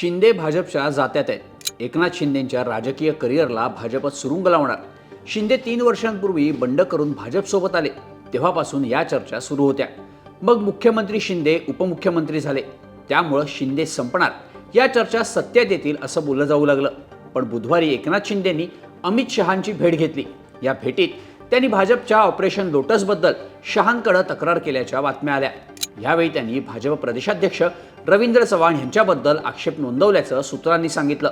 शिंदे भाजपच्या जात्यात आहेत. एकनाथ शिंदेंच्या राजकीय करिअरला भाजपत सुरुंग लावणार. शिंदे तीन वर्षांपूर्वी बंड करून भाजपसोबत आले. तेव्हापासून या चर्चा सुरू होत्या. मग मुख्यमंत्री शिंदे उपमुख्यमंत्री झाले. त्यामुळं शिंदे संपणार. या चर्चा सत्यात येतील असं बोललं जाऊ लागलं. पण बुधवारी एकनाथ शिंदेंनी अमित शहांची भेट घेतली. या भेटीत त्यांनी भाजपच्या ऑपरेशन लोटसबद्दल शहांकडे तक्रार केल्याच्या बातम्या आल्या. यावेळी त्यांनी भाजप प्रदेशाध्यक्ष रवींद्र चव्हाण यांच्याबद्दल आक्षेप नोंदवल्याचं सूत्रांनी सांगितलं.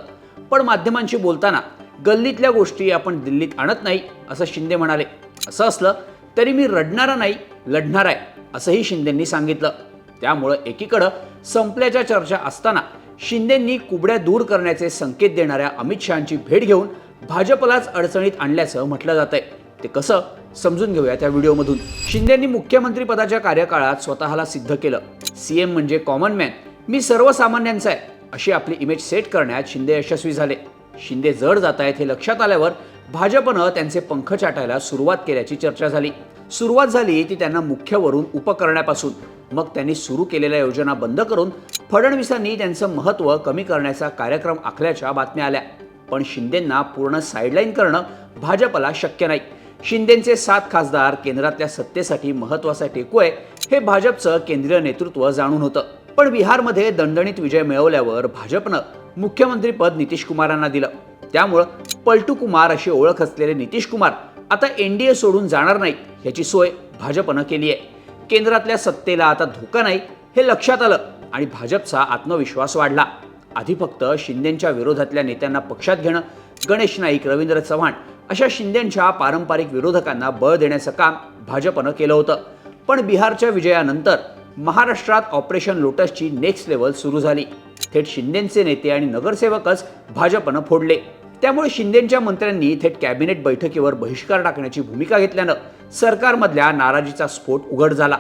पण माध्यमांशी बोलताना गल्लीतल्या गोष्टी आपण दिल्लीत आणत नाही असं शिंदे म्हणाले. असं असलं तरी मी रडणारा नाही लढणार आहे असंही शिंदेंनी सांगितलं. त्यामुळं एकीकडं संपल्याच्या चर्चा असताना शिंदेंनी कुबड्या दूर करण्याचे संकेत देणाऱ्या अमित शहांची भेट घेऊन भाजपलाच अडचणीत आणल्याचं म्हटलं जात आहे ते कसं समजून घेऊया त्या व्हिडिओमधून. शिंदेंनी मुख्यमंत्री पदाच्या कार्यकाळात स्वतःला सिद्ध केलं. सीएम म्हणजे कॉमन मॅन मी सर्वसामान्यांचा आहे अशी आपली इमेज सेट करण्यात शिंदे यशस्वी झाले. शिंदे जड जात आहेत हे लक्षात आल्यावर भाजपनं त्यांचे पंख चाटायला सुरुवात केल्याची चर्चा झाली. सुरुवात झाली ती त्यांना मुख्यवरून उपकरण्यापासून. मग त्यांनी सुरू केलेल्या योजना बंद करून फडणवीसांनी त्यांचं महत्त्व कमी करण्याचा कार्यक्रम आखल्याच्या बातम्या आल्या. पण शिंदेंना पूर्ण साईडलाईन करणं भाजपला शक्य नाही. शिंदेचे सात खासदार केंद्रातल्या सत्तेसाठी महत्त्वाचा टेकू आहे हे भाजपचं केंद्रीय नेतृत्व जाणून होतं. पण बिहारमध्ये दणदणीत विजय मिळवल्यावर भाजपनं मुख्यमंत्रीपद नितीश कुमारांना दिलं. त्यामुळं पलटू कुमार अशी ओळख असलेले नितीश कुमार आता एनडीए सोडून जाणार नाही याची सोय भाजपनं केली आहे केंद्रातल्या सत्तेला आता धोका नाही हे लक्षात आलं आणि भाजपचा आत्मविश्वास वाढला. आधी फक्त शिंदेच्या विरोधातल्या नेत्यांना पक्षात घेणं गणेश नाईक रवींद्र चव्हाण अशा शिंदेंच्या पारंपरिक विरोधकांना बळ देण्याचं काम भाजपनं केलं होतं. पण बिहारच्या विजयानंतर महाराष्ट्रात ऑपरेशन लोटसची नेक्स्ट लेवल सुरू झाली. थेट शिंदेचे नेते आणि नगरसेवकच भाजपनं फोडले. त्यामुळे शिंदेच्या मंत्र्यांनी थेट कॅबिनेट बैठकीवर बहिष्कार टाकण्याची भूमिका घेतल्यानं सरकारमधल्या नाराजीचा स्फोट उघड झाला.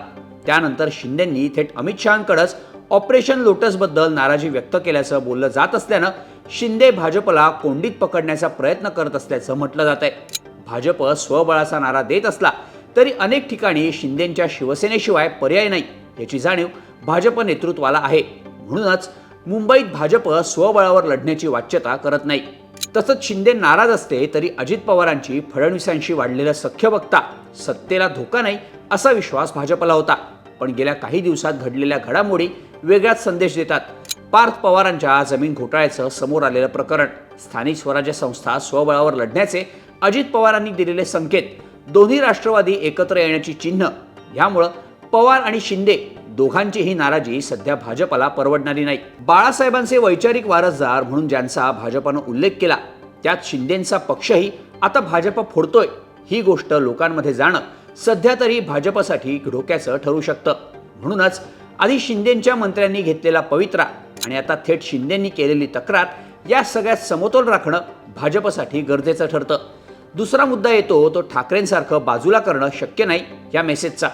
त्यानंतर शिंदेंनी थेट अमित शहांकडंच ऑपरेशन लोटसबद्दल नाराजी व्यक्त केल्याचं बोललं जात असल्यानं शिंदे भाजपला कोंडीत पकडण्याचा प्रयत्न करत असल्याचं म्हटलं जात आहे भाजप स्वबळाचा नारा देत असला तरी अनेक ठिकाणी शिंदेच्या शिवसेनेशिवाय पर्याय नाही याची जाणीव भाजप नेतृत्वाला आहे. म्हणूनच मुंबईत भाजप स्वबळावर लढण्याची वाच्यता करत नाही. तसंच शिंदे नाराज असते तरी अजित पवारांची फडणवीसांशी वाढलेलं सख्य बघता सत्तेला धोका नाही असा विश्वास भाजपला होता. पण गेल्या काही दिवसात घडलेल्या घडामोडी वेगळाच संदेश देतात. पार्थ पवारांच्या जमीन घोटाळ्याचं समोर आलेलं प्रकरण. स्थानिक स्वराज्य संस्था स्वबळावर लढण्याचे अजित पवारांनी दिलेले संकेत. दोन्ही राष्ट्रवादी एकत्र येण्याची चिन्ह. यामुळं पवार आणि शिंदे दोघांचीही नाराजी सध्या भाजपला परवडणारी नाही. बाळासाहेबांचे वैचारिक वारसदार म्हणून ज्यांचा भाजपनं उल्लेख केला त्यात शिंदेंचा पक्षही आता भाजप फोडतोय. ही गोष्ट लोकांमध्ये जाणं सध्या तरी भाजपसाठी धोक्याचं ठरू शकतं. म्हणूनच आधी शिंदेच्या मंत्र्यांनी घेतलेला पवित्रा आणि आता थेट शिंदेंनी केलेली तक्रार या सगळ्यात समतोल राखणं भाजपसाठी गरजेचं ठरतं. दुसरा मुद्दा येतो तो ठाकरेंसारखं बाजूला करणं शक्य नाही या मेसेजचा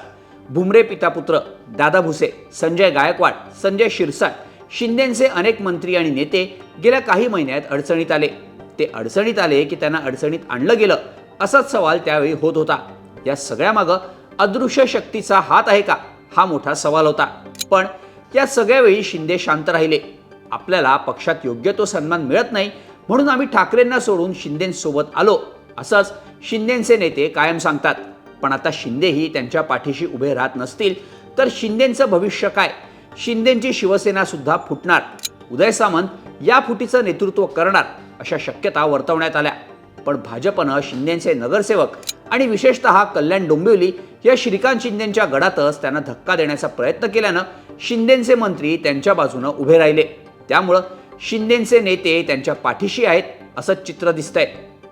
भुमरे पितापुत्र दादा भुसे संजय गायकवाड संजय शिरसाट शिंदेंचे अनेक मंत्री आणि नेते गेल्या काही महिन्यात अडचणीत आले. ते अडचणीत आले की त्यांना अडचणीत आणलं गेलं असाच सवाल त्यावेळी होत होता. या सगळ्यामागं अदृश्य शक्तीचा हात आहे का? हा मोठा सवाल होता. पण या सगळ्या वेळी शिंदे शांत राहिले. आपल्याला पक्षात योग्य तो सन्मान मिळत नाही म्हणून आम्ही ठाकरेंना सोडून शिंदेसोबत आलो असंच शिंदेचे नेते कायम सांगतात. पण आता शिंदेही त्यांच्या पाठीशी उभे राहत नसतील तर शिंदेचं भविष्य काय? शिंदेची शिवसेना सुद्धा फुटणार. उदय सामंत या फुटीचं नेतृत्व करणार अशा शक्यता वर्तवण्यात आल्या. पण भाजपनं शिंदेचे नगरसेवक आणि विशेषतः कल्याण डोंबिवली या श्रीकांत शिंदेच्या गडातच त्यांना धक्का देण्याचा प्रयत्न केल्यानं शिंदेचे मंत्री त्यांच्या बाजूनं उभे राहिले. त्यामुळं शिंदेचे नेते त्यांच्या पाठीशी आहेत असं चित्र दिसत आहे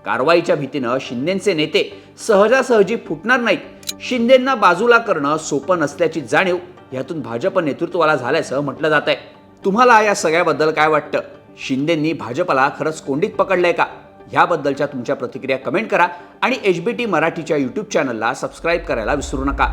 कारवाईच्या भीतीनं शिंदेचे नेते सहजासहजी फुटणार नाहीत. शिंदेंना बाजूला करणं सोपं नसल्याची जाणीव यातून भाजप नेतृत्वाला झाल्याचं म्हटलं जात आहे तुम्हाला या सगळ्याबद्दल काय वाटतं? शिंदेंनी भाजपला खरंच कोंडीत पकडलंय का? ह्याबद्दलच्या तुमच्या प्रतिक्रिया कमेंट करा आणि एच बी टी मराठीच्या यूट्यूब चॅनलला सबस्क्राईब करायला विसरू नका.